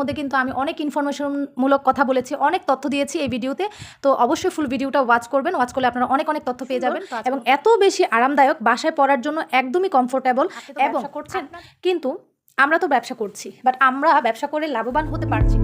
মধ্যে কিন্তু আমি অনেক ইনফরমেশনমূলক কথা বলেছি অনেক তথ্য দিয়েছি এই ভিডিওতে। তো অবশ্যই ফুল ভিডিওটা ওয়াচ করবেন ওয়াচ করলে আপনারা অনেক অনেক তথ্য পেয়ে যাবেন এবং এত বেশি আরামদায়ক বাসায় পড়ার জন্য একদমই কমফোর্টেবল এবং করছেন কিন্তু আমরা তো ব্যবসা করছি বাট আমরা ব্যবসা করে লাভবান হতে পারছি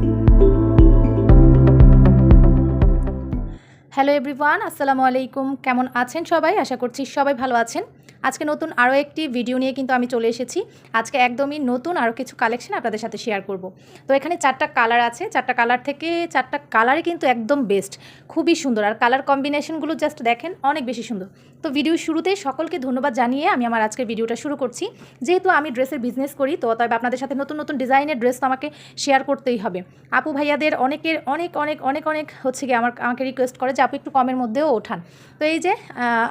হ্যালো এভরিওয়ান আসসালামু আলাইকুম কেমন আছেন সবাই? আশা করছি সবাই ভালো আছেন। আজকে নতুন আরও একটি ভিডিও নিয়ে কিন্তু আমি চলে এসেছি। আজকে একদমই নতুন আরও কিছু কালেকশন আপনাদের সাথে শেয়ার করব। তো এখানে চারটা কালার আছে, চারটা কালার থেকে চারটা কালারই কিন্তু একদম বেস্ট খুবই সুন্দর। আর কালার কম্বিনেশনগুলো জাস্ট দেখেন, অনেক বেশি সুন্দর। তো ভিডিও শুরুতেই সকলকে ধন্যবাদ জানিয়ে আমি আমার আজকের ভিডিওটা শুরু করছি। যেহেতু আমি ড্রেসের বিজনেস করি, তো তবে আপনাদের সাথে নতুন নতুন ডিজাইনের ড্রেস তো আমাকে শেয়ার করতেই হবে। আপু ভাইয়াদের অনেকের অনেক অনেক অনেক অনেক হচ্ছে গিয়ে আমার, আমাকে রিকোয়েস্ট করে যে, আপু একটু কমের মধ্যেও ওঠান। তো এই যে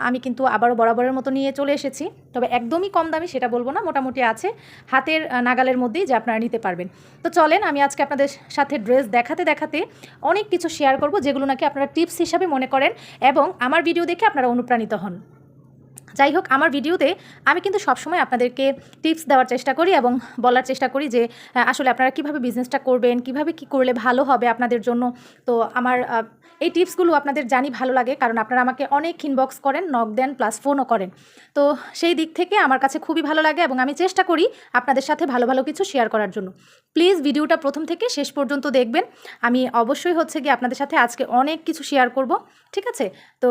আমি কিন্তু আবারও বরাবরের মতো নিয়ে চলে তবে একদমই কম দামি সেটা বলব না, মোটামুটি আছে হাতের নাগালের মধ্যেই যে আপনারা নিতে পারবেন। তো চলেন আমি আজকে আপনাদের সাথে ড্রেস দেখাতে দেখাতে অনেক কিছু শেয়ার করব, যেগুলো নাকি আপনারা টিপস হিসাবে মনে করেন এবং আমার ভিডিও দেখে আপনারা অনুপ্রাণিত হন। যাই হোক, আমার ভিডিওতে আমি কিন্তু সবসময় আপনাদেরকে টিপস দেওয়ার চেষ্টা করি এবং বলার চেষ্টা করি যে আসলে আপনারা কীভাবে বিজনেসটা করবেন, কীভাবে কি করলে ভালো হবে আপনাদের জন্য। তো আমার এই টিপসগুলো আপনাদের জানি ভালো লাগে, কারণ আপনারা আমাকে অনেক ইনবক্স করেন নক দেন প্লাস ফোনও করেন। তো সেই দিক থেকে আমার কাছে খুবই ভালো লাগে এবং আমি চেষ্টা করি আপনাদের সাথে ভালো ভালো কিছু শেয়ার করার জন্য। প্লিজ ভিডিওটা প্রথম থেকে শেষ পর্যন্ত দেখবেন। আমি অবশ্যই হচ্ছে গিয়ে আপনাদের সাথে আজকে অনেক কিছু শেয়ার করব, ঠিক আছে? তো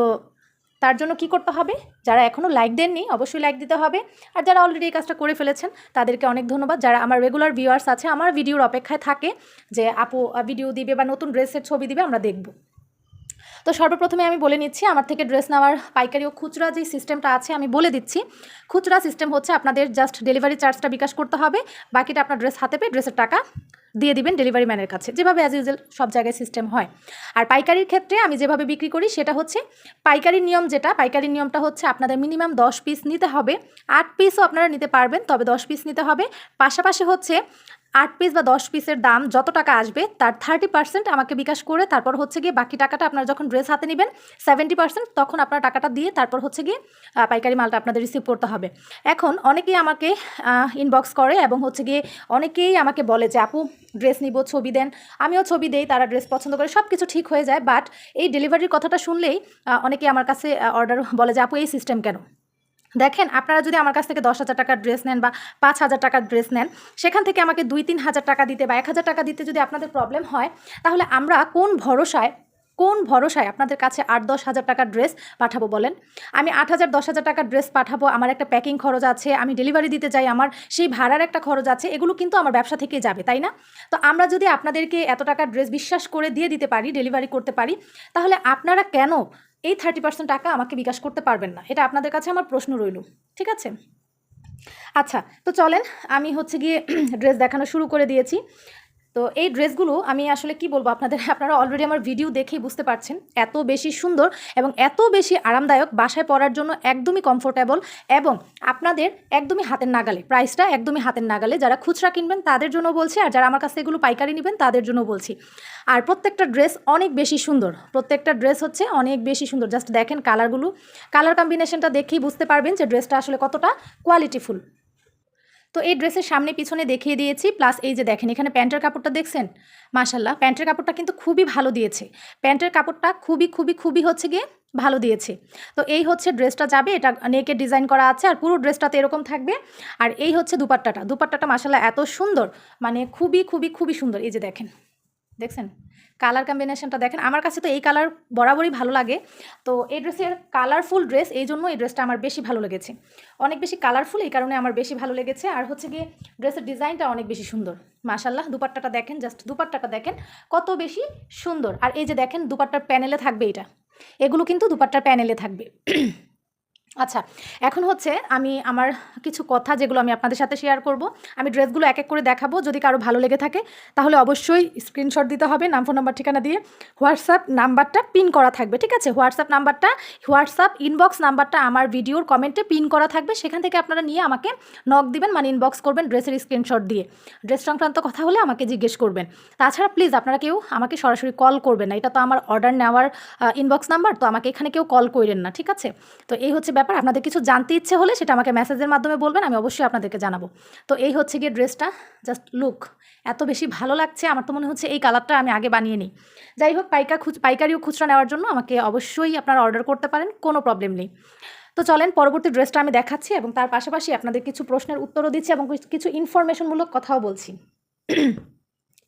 তার জন্য কি করতে হবে? যারা এখনও লাইক দেননি, অবশ্যই লাইক দিতে হবে। আর যারা অলরেডি এই কাজটা করে ফেলেছেন, তাদেরকে অনেক ধন্যবাদ। যারা আমার রেগুলার ভিউয়ার্স আছে, আমার ভিডিওর অপেক্ষায় থাকে যে, আপু ভিডিও দিবে বা নতুন ড্রেসের ছবি দিবে, আমরা দেখব। তো সর্বপ্রথমে আমি বলে নিচ্ছি, আমার থেকে ড্রেস নেওয়ার পাইকারি ও খুচরা যে সিস্টেমটা আছে আমি বলে দিচ্ছি। খুচরা সিস্টেম হচ্ছে আপনাদের জাস্ট ডেলিভারি চার্জটা বিকাশ করতে হবে, বাকিটা আপনার ড্রেস হাতে পেয়ে ড্রেসের টাকা দিয়ে দিবেন ডেলিভারি ম্যানের কাছে। যেভাবে অ্যাজ ইউজুয়াল সব জায়গায় সিস্টেম হয়। আর পাইকারির ক্ষেত্রে আমি যেভাবে বিক্রি করি সেটা হচ্ছে, পাইকারির নিয়ম যেটা, পাইকারির নিয়মটা হচ্ছে আপনাদের মিনিমাম দশ পিস নিতে হবে। আট পিসও আপনারা নিতে পারবেন, তবে দশ পিস নিতে হবে। পাশাপাশি হচ্ছে আট পিস বা দশ পিসের দাম যত টাকা আসবে, তার থার্টি পার্সেন্ট আমাকে বিকাশ করে তারপর হচ্ছে গিয়ে বাকি টাকাটা আপনারা যখন ড্রেস হাতে নেবেন সেভেন্টি পার্সেন্ট তখন আপনার টাকাটা দিয়ে তারপর হচ্ছে গিয়ে পাইকারি মালটা আপনাদের রিসিভ করতে হবে। এখন অনেকেই আমাকে ইনবক্স করে এবং হচ্ছে গিয়ে অনেকেই আমাকে বলে যে, আপু ড্রেস নিব, ছবি দেন। আমিও ছবি দেই, তারা ড্রেস পছন্দ করে সব কিছু ঠিক হয়ে যায় বাট এই ডেলিভারির কথাটা শুনলেই অনেকেই আমার কাছে অর্ডার বলে যে, আপু, এই সিস্টেম কেন? দেখেন, আপনারা যদি আমার কাছ থেকে দশ হাজার টাকার ড্রেস নেন বা পাঁচ হাজার টাকার ড্রেস নেন, সেখান থেকে আমাকে দুই, তিন হাজার টাকা দিতে বা এক হাজার টাকা দিতে যদি আপনাদের প্রবলেম হয়, তাহলে আমরা কোন ভরসায় কোন ভরসায় আপনাদের কাছে আট, দশ হাজার টাকার ড্রেস পাঠাবো বলেন? আমি আট হাজার, দশ হাজার টাকার ড্রেস পাঠাবো, আমার একটা প্যাকিং খরচ আছে, আমি ডেলিভারি দিতে যাই আমার সেই ভাড়ার একটা খরচ আছে, এগুলো কিন্তু আমার ব্যবসা থেকে যাবে, তাই না? তো আমরা যদি আপনাদেরকে এত টাকার ড্রেস বিশ্বাস করে দিয়ে দিতে পারি ডেলিভারি করতে পারি, তাহলে আপনারা কেন এই থার্টি পার্সেন্ট টাকা আমাকে বিকাশ করতে পারবেন না। এটা আপনাদের কাছে আমার প্রশ্ন রইল, ঠিক আছে? আচ্ছা তো চলেন, আমি হচ্ছে গিয়ে ড্রেস দেখানো শুরু করে দিয়েছি। তো এই ড্রেসগুলো আমি আসলে কি বলব আপনাদের, আপনারা অলরেডি আমার ভিডিও দেখেই বুঝতে পারছেন এত বেশি সুন্দর এবং এত বেশি আরামদায়ক বাসায় পরার জন্য একদমই কমফোর্টেবল এবং আপনাদের একদমই হাতের নাগালে প্রাইসটা একদমই হাতের নাগালে যারা খুচরা কিনবেন তাদের জন্য বলছি আর যারা আমার কাছে এগুলো পাইকারি নেবেন তাদের জন্য বলছি। আর প্রত্যেকটা ড্রেস অনেক বেশি সুন্দর, প্রত্যেকটা ড্রেস হচ্ছে অনেক বেশি সুন্দর। জাস্ট দেখেন কালারগুলো কালার কম্বিনেশনটা দেখেই বুঝতে পারবেন যে ড্রেসটা আসলে কতটা কোয়ালিটিফুল তো এই ড্রেসের সামনে পিছনে দেখিয়ে দিয়েছি প্লাস এই যে দেখেন, এখানে প্যান্টের কাপড়টা দেখছেন? মাশাল্লাহ প্যান্টের কাপড়টা কিন্তু খুবই ভালো দিয়েছে। প্যান্টের কাপড়টা খুবই খুবই খুবই হচ্ছে গিয়ে ভালো দিয়েছে। তো এই হচ্ছে ড্রেসটা যাবে, এটা নেকের ডিজাইন করা আছে, আর পুরো ড্রেসটাতে এরকম থাকবে। আর এই হচ্ছে দুপাট্টাটা দুপাট্টাটা মাশাল্লাহ এত সুন্দর মানে খুবই খুবই খুবই সুন্দর, এই যে দেখেন। দেখছেন? কালার কম্বিনেশনটা দেখেন। আমার কাছে তো এই কালার বরাবরই ভালো লাগে। তো এই ড্রেসের কালারফুল ড্রেস এই জন্য এই ড্রেসটা আমার বেশি ভালো লেগেছে। অনেক বেশি কালারফুল এই কারণে আমার বেশি ভালো লেগেছে। আর হচ্ছে গিয়ে ড্রেসের ডিজাইনটা অনেক বেশি সুন্দর। মাশাল্লাহ দুপাট্টাটা দেখেন জাস্ট দুপাট্টাটা দেখেন, কত বেশি সুন্দর। আর এই যে দেখেন, দুপাট্টার প্যানেলে থাকবে এটা। এগুলো কিন্তু দুপাট্টার প্যানেলে থাকবে। আচ্ছা এখন হচ্ছে আমি আমার কিছু কথা যেগুলো আমি আপনাদের সাথে শেয়ার করব, আমি ড্রেসগুলো এক এক করে দেখাবো, যদি কারও ভালো লেগে থাকে, তাহলে অবশ্যই স্ক্রিনশট দিতে হবে, নাম ফোন নাম্বার ঠিকানা দিয়ে হোয়াটসঅ্যাপ নাম্বারটা পিন করা থাকবে, ঠিক আছে? হোয়াটসঅ্যাপ নাম্বারটা হোয়াটসঅ্যাপ ইনবক্স নাম্বারটা আমার ভিডিওর কমেন্টে পিন করা থাকবে, সেখান থেকে আপনারা নিয়ে আমাকে নক দিবেন মানে ইনবক্স করবেন ড্রেসের স্ক্রিনশট দিয়ে। ড্রেস সংক্রান্ত কথা হলে আমাকে জিজ্ঞেস করবেন। তাছাড়া প্লিজ আপনারা কেউ আমাকে সরাসরি কল করবেন না, এটা তো আমার অর্ডার নেওয়ার ইনবক্স নাম্বার তো আমাকে এখানে কেউ কল করেন না, ঠিক আছে? তো এই হচ্ছে ব্যাপার, আপনাদের কিছু জানতে ইচ্ছে হলে সেটা আমাকে মেসেজের মাধ্যমে বলবেন, আমি অবশ্যই আপনাদেরকে জানাব। তো এই হচ্ছে গিয়ে ড্রেসটা জাস্ট লুক এত বেশি ভালো লাগছে, আমার তো মনে হচ্ছে এই কালারটা আমি আগে বানিয়ে নিই। যাই হোক পাইকার খুচ পাইকারিও খুচরা নেওয়ার জন্য আমাকে অবশ্যই আপনারা অর্ডার করতে পারেন, কোনো প্রবলেম নেই। তো চলেন, পরবর্তী ড্রেসটা আমি দেখাচ্ছি এবং তার পাশাপাশি আপনাদের কিছু প্রশ্নের উত্তরও দিচ্ছি এবং কিছু ইনফরমেশনমূলক কথাও বলছি।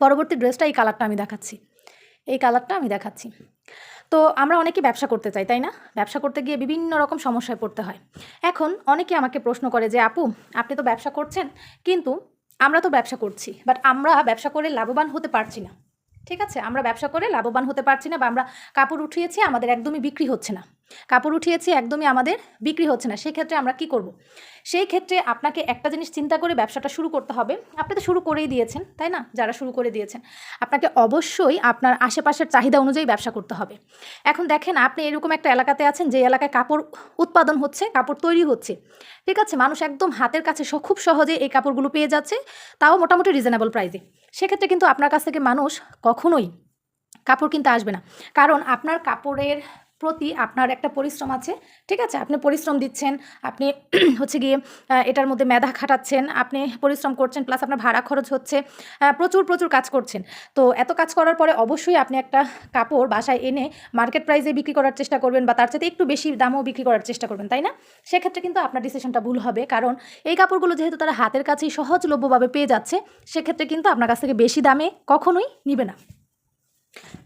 পরবর্তী ড্রেসটা এই কালারটা আমি দেখাচ্ছি। এই কালারটা আমি দেখাচ্ছি। তো আমরা অনেকে ব্যবসা করতে চাই, তাই না? ব্যবসা করতে গিয়ে বিভিন্ন রকম সমস্যায় পড়তে হয়। এখন অনেকে আমাকে প্রশ্ন করে যে, আপু, আপনি তো ব্যবসা করছেন, কিন্তু আমরা তো ব্যবসা করছি বাট আমরা ব্যবসা করে লাভবান হতে পারছি না। ঠিক আছে? আমরা ব্যবসা করে লাভবান হতে পারছি না বা আমরা কাপড় উঠিয়েছি, আমাদের একদমই বিক্রি হচ্ছে না। কাপড় উঠিয়েছি, একদমই আমাদের বিক্রি হচ্ছে না। সেই ক্ষেত্রে আমরা কি করব। সেই ক্ষেত্রে আপনাকে একটা জিনিস চিন্তা করে ব্যবসাটা শুরু করতে হবে। আপনি তো শুরু করেই দিয়েছেন, তাই না? যারা শুরু করে দিয়েছেন। আপনাকে অবশ্যই আপনার আশেপাশের চাহিদা অনুযায়ী ব্যবসা করতে হবে। এখন দেখেন, আপনি এরকম একটা এলাকাতে আছেন, যে এলাকায় কাপড় উৎপাদন হচ্ছে, কাপড় তৈরি হচ্ছে। ঠিক আছে? মানুষ একদম হাতের কাছে খুব সহজে এই কাপড়গুলো পেয়ে যাচ্ছে, তাও মোটামুটি রিজনেবল প্রাইসে সেক্ষেত্রে কিন্তু আপনার কাছ থেকে মানুষ কখনোই কাপড় কিনতে আসবে না। কারণ আপনার কাপড়ের প্রতি আপনার একটা পরিশ্রম আছে, ঠিক আছে? আপনি পরিশ্রম দিচ্ছেন, আপনি হচ্ছে গিয়ে এটার মধ্যে মেধা খাটাচ্ছেন, আপনি পরিশ্রম করছেন প্লাস আপনার ভাড়া খরচ হচ্ছে প্রচুর প্রচুর কাজ করছেন। তো এত কাজ করার পরে অবশ্যই আপনি একটা কাপড় বাসায় এনে মার্কেট প্রাইসে বিক্রি করার চেষ্টা করবেন বা তার সাথে একটু বেশি দামও বিক্রি করার চেষ্টা করবেন, তাই না? সেক্ষেত্রে কিন্তু আপনার ডিসিশনটা ভুল হবে, কারণ এই কাপড়গুলো যেহেতু তারা হাতের কাছেই সহজলভ্যভাবে পেয়ে যাচ্ছে, সেক্ষেত্রে কিন্তু আপনার কাছ থেকে বেশি দামে কখনোই নিবে না।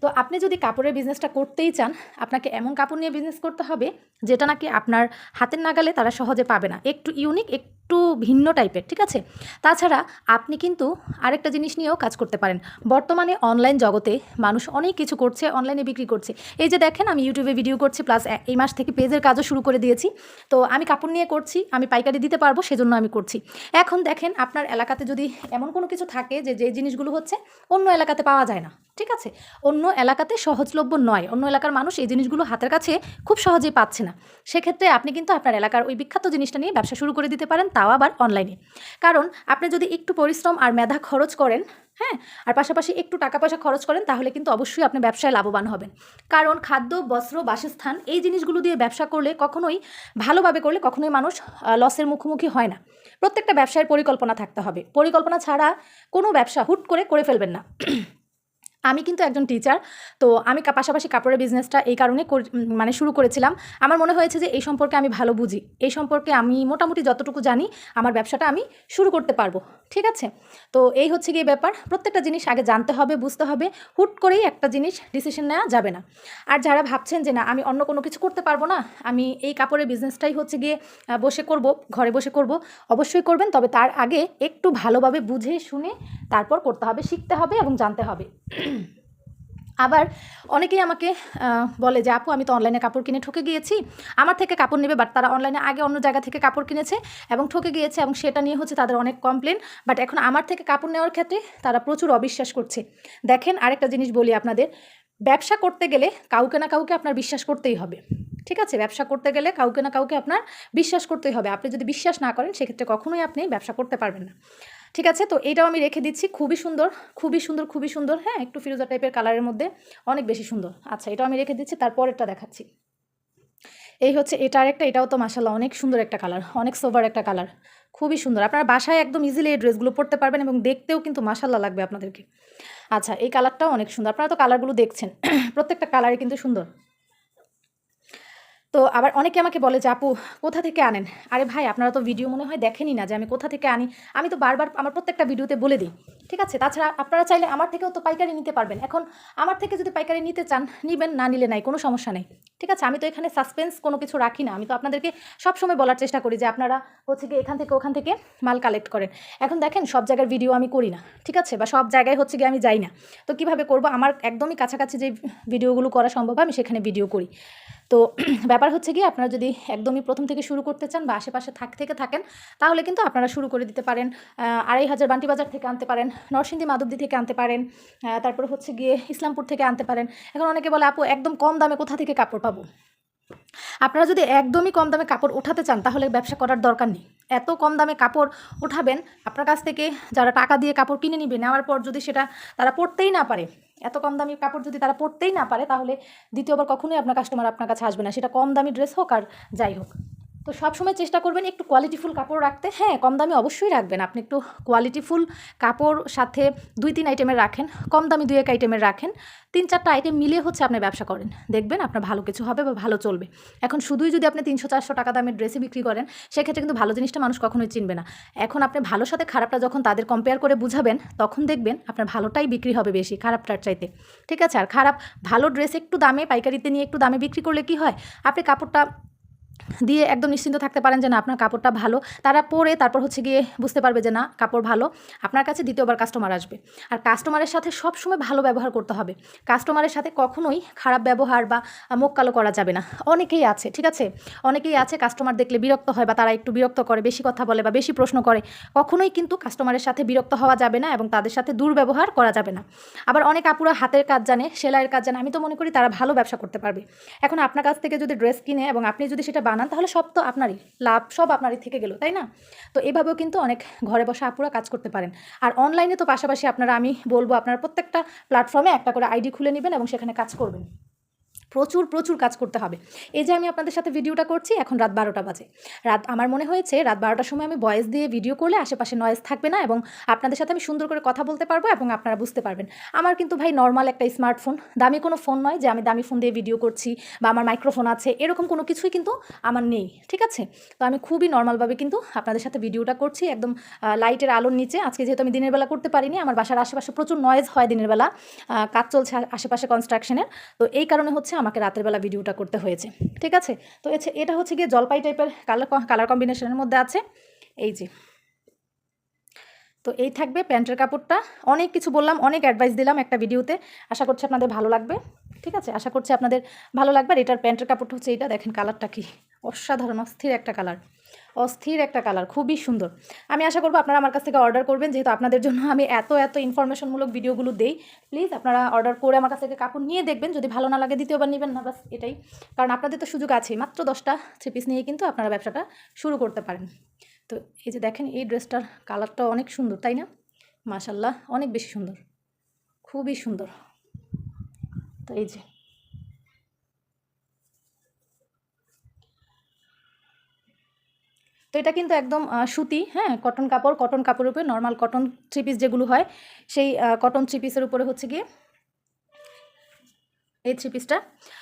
তো আপনি যদি কাপড়ের বিজনেসটা করতেই চান, আপনাকে এমন কাপড় নিয়ে বিজনেস করতে হবে, যেটা নাকি আপনার হাতের নাগালে তারা সহজে পাবে না। একটু ইউনিক একটু ভিন্ন টাইপের ঠিক আছে? তাছাড়া আপনি কিন্তু আরেকটা জিনিস নিয়েও কাজ করতে পারেন। বর্তমানে অনলাইন জগতে মানুষ অনেক কিছু করছে অনলাইনে বিক্রি করছে। এই যে দেখেন, আমি ইউটিউবে ভিডিও করছি প্লাস এই মাস থেকে পেজের কাজও শুরু করে দিয়েছি। তো আমি কাপড় নিয়ে করছি, আমি পাইকারি দিতে পারব, সেজন্য আমি করছি। এখন দেখেন, আপনার এলাকাতে যদি এমন কোনো কিছু থাকে, যে যে জিনিসগুলো হচ্ছে, অন্য এলাকাতে পাওয়া যায় না। ঠিক আছে? অন্য এলাকাতে সহজলভ্য নয়। অন্য এলাকার মানুষ এই জিনিসগুলো হাতের কাছে খুব সহজেই পাচ্ছে না। সেক্ষেত্রে আপনি কিন্তু আপনার এলাকার ওই বিখ্যাত জিনিসটা নিয়ে ব্যবসা শুরু করে দিতে পারেন, তাও আবার অনলাইনে কারণ আপনি যদি একটু পরিশ্রম আর মেধা খরচ করেন হ্যাঁ আর পাশাপাশি একটু টাকা পয়সা খরচ করেন, তাহলে কিন্তু অবশ্যই আপনি ব্যবসায় লাভবান হবেন। কারণ খাদ্য, বস্ত্র, বাসস্থান এই জিনিসগুলো দিয়ে ব্যবসা করলে কখনোই, ভালোভাবে করলে কখনোই মানুষ লসের মুখোমুখি হয় না। প্রত্যেকটা ব্যবসায়ের পরিকল্পনা থাকতে হবে। পরিকল্পনা ছাড়া কোনো ব্যবসা হুট করে করে ফেলবেন না। আমি কিন্তু একজন টিচার তো আমি পাশাপাশি কাপড়ের বিজনেসটা এই কারণে মানে শুরু করেছিলাম। আমার মনে হয়েছে যে এই সম্পর্কে আমি ভালো বুঝি। এই সম্পর্কে আমি মোটামুটি যতটুকু জানি, আমার ব্যবসাটা আমি শুরু করতে পারব। ঠিক আছে? তো এই হচ্ছে গিয়ে ব্যাপার। প্রত্যেকটা জিনিস আগে জানতে হবে, বুঝতে হবে। হুট করেই একটা জিনিস ডিসিশন নেওয়া যাবে না। আর যারা ভাবছেন যে না, আমি অন্য কোনো কিছু করতে পারব না, আমি এই কাপড়ের বিজনেসটাই হচ্ছে গিয়ে বসে করব, ঘরে বসে করব, অবশ্যই করবেন। তবে তার আগে একটু ভালোভাবে বুঝে শুনে তারপর করতে হবে, শিখতে হবে এবং জানতে হবে। আবার অনেকেই আমাকে বলে যে, আপু, আমি তো অনলাইনে কাপড় কিনে ঠকে গিয়েছি। আমার থেকে কাপড় নেবে বাট তারা অনলাইনে আগে অন্য জায়গা থেকে কাপড় কিনেছে এবং ঠকে গিয়েছে এবং সেটা নিয়ে হচ্ছে তাদের অনেক কমপ্লেন বাট এখন আমার থেকে কাপড় নেওয়ার ক্ষেত্রে তারা প্রচুর অবিশ্বাস করছে। দেখেন, আরেকটা জিনিস বলি আপনাদের। ব্যবসা করতে গেলে কাউকে না কাউকে আপনার বিশ্বাস করতেই হবে। ঠিক আছে? ব্যবসা করতে গেলে কাউকে না কাউকে আপনার বিশ্বাস করতেই হবে। আপনি যদি বিশ্বাস না করেন, সেক্ষেত্রে কখনোই আপনি ব্যবসা করতে পারবেন না। ঠিক আছে? তো এইটাও আমি রেখে দিচ্ছি। খুবই সুন্দর খুবই সুন্দর খুবই সুন্দর হ্যাঁ? একটু ফিরোজা টাইপের কালারের মধ্যে অনেক বেশি সুন্দর। আচ্ছা এটাও আমি রেখে দিচ্ছি, তারপরেরটা দেখাচ্ছি। এই হচ্ছে, এটা আরেকটা, এটাও তো মাসাল্লাহ অনেক সুন্দর একটা কালার অনেক সোভার একটা কালার খুবই সুন্দর। আপনার বাসায় একদম ইজিলি এই ড্রেসগুলো পরতে পারবেন এবং দেখতেও কিন্তু মাসাল্লাহ লাগবে আপনাদেরকে। আচ্ছা এই কালারটাও অনেক সুন্দর, আপনারা তো কালারগুলো দেখছেন। প্রত্যেকটা কালারই কিন্তু সুন্দর। তো আবার অনেকে আমাকে বলে যে, আপু, কোথা থেকে আনেন? আরে ভাই, আপনারা তো ভিডিও মনে হয় দেখেনি না যে, আমি কোথা থেকে আনি। আমি তো বারবার আমার প্রত্যেকটা ভিডিওতে বলে দিই, ঠিক আছে? তাছাড়া আপনারা চাইলে আমার থেকেও তো পাইকারি নিতে পারবেন। এখন আমার থেকে যদি পাইকারি নিতে চান, নিবেন, না নিলে নাই, কোনো সমস্যা নেই। ঠিক আছে, আমি তো এখানে সাসপেন্স কোনো কিছু রাখি না। আমি তো আপনাদেরকে সবসময় বলার চেষ্টা করি যে আপনারা হচ্ছে গিয়ে এখান থেকে ওখান থেকে মাল কালেক্ট করেন। এখন দেখেন, সব জায়গার ভিডিও আমি করি না, ঠিক আছে? বা সব জায়গায় হচ্ছে গিয়ে আমি যাই না। তো কীভাবে করব? আমার একদমই কাছাকাছি যে ভিডিওগুলো করা সম্ভব, আমি সেখানে ভিডিও করি। তো ব্যাপার হচ্ছে কি আপনারা যদি একদমই প্রথম থেকে শুরু করতে চান বা আশেপাশে থাক, থেকে থাকেন, তাহলে কিন্তু আপনারা শুরু করে দিতে পারেন। আড়াই হাজার বান্টি বাজার থেকে আনতে পারেন, নরসিংদী মাধবদী থেকে আনতে পারেন তারপর হচ্ছে গিয়ে ইসলামপুর থেকে আনতে পারেন। এখন অনেকে বলে, আপু, একদম কম দামে কোথা থেকে কাপড় আপনারা যদি একদমই কম দামে কাপড় উঠাতে চান, তাহলে ব্যবসা করার দরকার নেই। এত কম দামে কাপড় উঠাবেন আপনার কাছ থেকে যারা টাকা দিয়ে কাপড় কিনে নিবে, নেওয়ার পর যদি সেটা তারা পড়তেই না পারে, এত কম দামি কাপড় যদি তারা পড়তেই না পারে, তাহলে দ্বিতীয়বার কখনোই আপনার কাস্টমার আপনার কাছে আসবে না। সেটা কম দামি ড্রেস হোক আর যাই হোক। তো সবসময় চেষ্টা করবেন একটু কোয়ালিটিফুল কাপড় রাখতে। হ্যাঁ কম দামে অবশ্যই রাখবেন। আপনি একটু কোয়ালিটিফুল কাপড় সাথে দুই, তিন আইটেমের রাখেন, কম দামি দুই, এক আইটেমের রাখেন। তিন, চারটা আইটেম মিলিয়ে হচ্ছে আপনি ব্যবসা করেন। দেখবেন আপনার ভালো কিছু হবে বা ভালো চলবে। এখন শুধুই যদি আপনি তিনশো, চারশো টাকা দামের ড্রেসে বিক্রি করেন, সেক্ষেত্রে কিন্তু ভালো জিনিসটা মানুষ কখনোই চিনবে না। এখন আপনি ভালোর সাথে খারাপটা যখন তাদের কম্পেয়ার করে বুঝাবেন, তখন দেখবেন আপনার ভালোটাই বিক্রি হবে বেশি, খারাপটার চাইতে। ঠিক আছে? আর খারাপ ভালো ড্রেস একটু দামে, পাইকারিতে নিয়ে একটু দামে বিক্রি করলে কি হয়? আপনি কাপড়টা দিয়ে একদম নিশ্চিন্ত থাকতে পারেন যে না, আপনার কাপড়টা ভালো। তারা পরে তারপর হচ্ছে গিয়ে বুঝতে পারবে যে না, কাপড় ভালো। আপনার কাছে দ্বিতীয়বার কাস্টমার আসবে। আর কাস্টমারের সাথে সবসময় ভালো ব্যবহার করতে হবে। কাস্টমারের সাথে কখনোই খারাপ ব্যবহার বা মুখ কালো করা যাবে না। অনেকেই আছে, ঠিক আছে? অনেকেই আছে কাস্টমার দেখলে বিরক্ত হয় বা তারা একটু বিরক্ত করে, বেশি কথা বলে বা বেশি প্রশ্ন করে। কখনোই কিন্তু কাস্টমারের সাথে বিরক্ত হওয়া যাবে না এবং তাদের সাথে দুর্ব্যবহার করা যাবে না। আবার অনেক আপুরা হাতের কাজ জানে, সেলাইয়ের কাজ জানে। আমি তো মনে করি তারা ভালো ব্যবসা করতে পারবে। এখন আপনার কাছ থেকে যদি ড্রেস কিনে এবং আপনি যদি সেটা বানান, তাহলে সব তো আপনারই, লাভ সব আপনারই থেকে গেল, তাই না? তো এভাবেও কিন্তু অনেক ঘরে বসে আপুরা কাজ করতে পারেন। আর অনলাইনে তো পাশাপাশি আপনারা, আমি বলব, আপনারা প্রত্যেকটা প্ল্যাটফর্মে একটা করে আইডি খুলে নেবেন এবং সেখানে কাজ করবেন। প্রচুর প্রচুর কাজ করতে হবে। এই যে আমি আপনাদের সাথে ভিডিওটা করছি, এখন রাত বারোটা বাজে। রাত, আমার মনে হয়েছে রাত বারোটার সময় আমি ভয়েস দিয়ে ভিডিও করলে আশেপাশে নয়েজ থাকবে না এবং আপনাদের সাথে আমি সুন্দর করে কথা বলতে পারব এবং আপনারা বুঝতে পারবেন। আমার কিন্তু ভাই নর্মাল একটা স্মার্টফোন দামি কোনো ফোন নয় যে আমি দামি ফোন দিয়ে ভিডিও করছি বা আমার মাইক্রোফোন আছে, এরকম কোনো কিছুই কিন্তু আমার নেই, ঠিক আছে? তো আমি খুবই নর্মালভাবে কিন্তু আপনাদের সাথে ভিডিওটা করছি, একদম লাইটের আলোর নিচে। আজকে যেহেতু আমি দিনের বেলা করতে পারিনি, আমার বাসার আশেপাশে প্রচুর নয়েজ হয় দিনের বেলা। কাজ চলছে আশেপাশে কনস্ট্রাকশনের তো এই কারণে হচ্ছে আমাকে রাতের বেলা ভিডিওটা করতে হয়েছে, ঠিক আছে? তো এটা হচ্ছে গিয়ে জলপাই টাইপের কালার কালার কম্বিনেশনের মধ্যে আছে। এই যে। তো এই থাকবে প্যান্টের কাপড়টা। অনেক কিছু বললাম, অনেক অ্যাডভাইস দিলাম একটা ভিডিওতে আশা করছি আপনাদের ভালো লাগবে। ঠিক আছে? আশা করছি আপনাদের ভালো লাগবে। এটার প্যান্টের কাপড়টা হচ্ছে এটা দেখেন কালারটা কি অসাধারণ, অস্থির একটা কালার। অস্থির একটা কালার, খুবই সুন্দর। আমি আশা করব আপনারা আমার কাছ থেকে অর্ডার করবেন। যেহেতু আপনাদের জন্য আমি এত এত ইনফরমেশনমূলক ভিডিওগুলো দেই, প্লিজ আপনারা অর্ডার করে আমার কাছ থেকে কাপড় নিয়ে দেখবেন। যদি ভালো না লাগে দ্বিতীয়বার নেবেন না, বাস এটাই। কারণ আপনাদের তো সুযোগ আছেই। মাত্র দশটা থ্রি পিস নিয়ে কিন্তু আপনারা ব্যবসাটা শুরু করতে পারেন। তো এই যে দেখেন, এই ড্রেসটার কালারটা অনেক সুন্দর, তাই না? মাশাল্লাহ অনেক বেশি সুন্দর। খুবই সুন্দর। তো এই যে। তো এটা কিন্তু একদম সুতি হ্যাঁ কটন কাপড়, কটন কাপড়ের উপরে নর্মাল কটন থ্রি পিস যেগুলো হয়, সেই কটন থ্রি পিসের উপরে হচ্ছে গিয়ে এই থ্রি পিসটা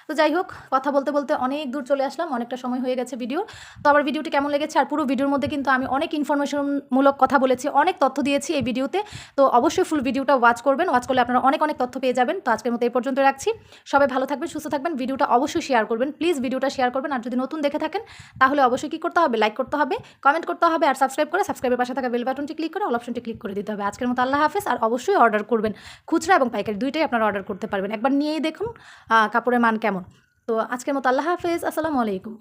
তো যাই হোক, কথা বলতে বলতে অনেক দূর চলে আসলাম, অনেকটা সময় হয়ে গেছে ভিডিও তো আমার ভিডিওটি কেমন লেগেছে? আর পুরো ভিডিওর মধ্যে কিন্তু আমি অনেক ইনফরমেশনমূলক কথা বলেছি, অনেক তথ্য দিয়েছি এই ভিডিওতে তো অবশ্যই ফুল ভিডিওটা ওয়াচ করবেন ওয়াচ করলে আপনারা অনেক অনেক তথ্য পেয়ে যাবেন। তো আজকের মতো এই পর্যন্ত রাখছি। সবাই ভালো থাকবেন, সুস্থ থাকবেন ভিডিওটা অবশ্যই শেয়ার করবেন। প্লিজ ভিডিওটা শেয়ার করবেন, আর যদি নতুন দেখে থাকেন, তাহলে অবশ্যই কী করতে হবে? লাইক করতে হবে কমেন্ট করতে হবে, আর সাবস্ক্রাইব করে সাবস্ক্রাইবের পাশে থাকা বেল বাটনটি ক্লিক করে অল অপশনটি ক্লিক করে দিতে হবে। আজকের মতো আল্লাহ হাফেজ, আর অবশ্যই অর্ডার করবেন। খুচরা এবং পাইকারি দুইটাই আপনারা অর্ডার করতে পারবেন। একবার নিয়েই দেখুন কাপড়ের মান কেমন? তো আজকের মতো আল্লাহ হাফেজ আসসালামু আলাইকুম।